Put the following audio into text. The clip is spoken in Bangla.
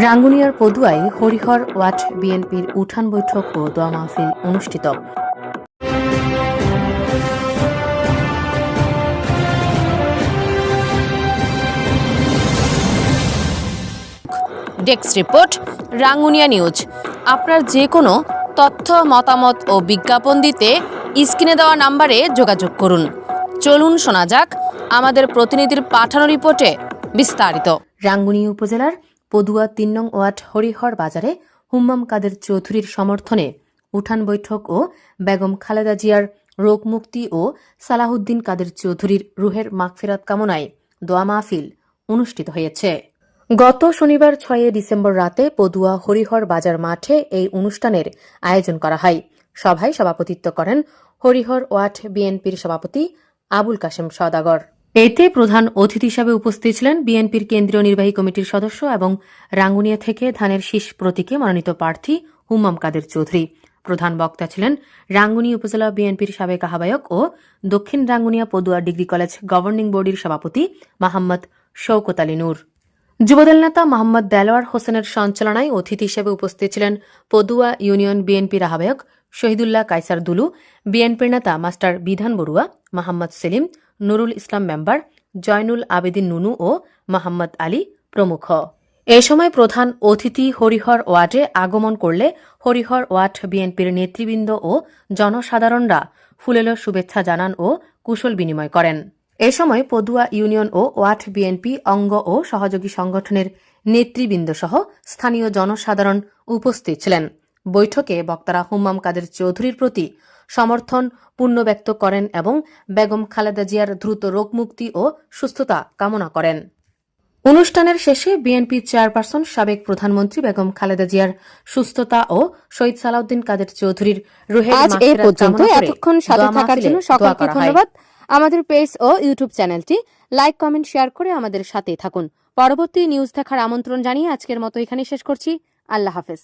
রাঙ্গুনিয়ার পদুয়ায় হরিহর ওয়াট বিএনপির উঠান বৈঠক ও দোয়া মাহফিল অনুষ্ঠিত। Desk report Rangunia news. আপনার যে কোনো তথ্য মতামত ও বিজ্ঞাপন দিতে স্ক্রিনে দেওয়া নাম্বারে যোগাযোগ করুন। চলুন শোনা যাক আমাদের প্রতিনিধির পাঠানো রিপোর্টে বিস্তারিত। রাঙ্গুনিয়া উপজেলার পদুয়া তিন নং ওয়ার্ড হরিহর বাজারে হুম্মাম কাদের চৌধুরীর সমর্থনে উঠান বৈঠক ও বেগম খালেদা জিয়ার রোগ মুক্তি ও সালাহুদ্দিন কাদের চৌধুরীর রুহের মাগফিরাত কামনায় দোয়া মাহফিল অনুষ্ঠিত হয়েছে। গত শনিবার ছয় ডিসেম্বর রাতে পদুয়া হরিহর বাজার মাঠে এই অনুষ্ঠানের আয়োজন করা হয়। সভায় সভাপতিত্ব করেন হরিহর ওয়াট বিএনপির সভাপতি আবুল কাশেম সদাগর এতে প্রধান অতিথি হিসাবে উপস্থিত ছিলেন বিএনপির কেন্দ্রীয় নির্বাহী কমিটির সদস্য এবং রাঙ্গুনিয়া থেকে ধানের শীষ প্রতীকে মনোনীত প্রার্থী হুমাম কাদের চৌধুরী। প্রধান বক্তা ছিলেন রাঙ্গুনিয়া উপজেলা বিএনপির সাবেক আহ্বায়ক ও দক্ষিণ Rangunia Padua degree college governing বডির সভাপতি মাহমদ শৌকত আলী নূর। যুবদল নেতা মোহাম্মদ দেলোয়ার হোসেনের সঞ্চালনায় অতিথি হিসেবে উপস্থিত ছিলেন পদুয়া ইউনিয়ন বিএনপির আহ্বায়ক শহীদুল্লাহ কাইসার দুলু, বিএনপির নেতা মাস্টার বিধান বড়ুয়া, মোহাম্মদ সেলিম, নুরুল ইসলাম মেম্বার, জয়নুল আবেদিন নুনু ও মোহাম্মদ আলী প্রমুখ। এ সময় প্রধান অতিথি হরিহর ওয়ার্ডে আগমন করলে হরিহর ওয়ার্ড বিএনপির নেতৃবৃন্দ ও জনসাধারণরা ফুলেলো শুভেচ্ছা জানান ও কুশল বিনিময় করেন। এ সময় পদুয়া ইউনিয়ন ও ওয়ার্ড বিএনপি অঙ্গ ও সহযোগী সংগঠনের নেতৃবৃন্দ সহ স্থানীয় জনসাধারণ উপস্থিত ছিলেন। বৈঠকে বক্তারা হুম্মাম কাদের চৌধুরীর প্রতি সমর্থন পূর্ণ ব্যক্ত করেন এবং বেগম খালেদা জিয়ার দ্রুত রোগমুক্তি ও সুস্থতা কামনা করেন। অনুষ্ঠানের শেষে বিএনপি চেয়ারপারসন সাবেক প্রধানমন্ত্রী বেগম খালেদা জিয়ার সুস্থতা ও শহীদ সালাউদ্দিন কাদের চৌধুরীর রুহের আজ এই পর্যন্ত এতক্ষণ সাথে থাকার জন্য সকলকে ধন্যবাদ। আমাদের পেজ ও ইউটিউব চ্যানেলটি লাইক, কমেন্ট, শেয়ার করে আমাদের সাথে থাকুন। পরবর্তী নিউজ দেখার আমন্ত্রণ জানিয়ে আজকের মতো এখানে শেষ করছি। আল্লাহ হাফেজ।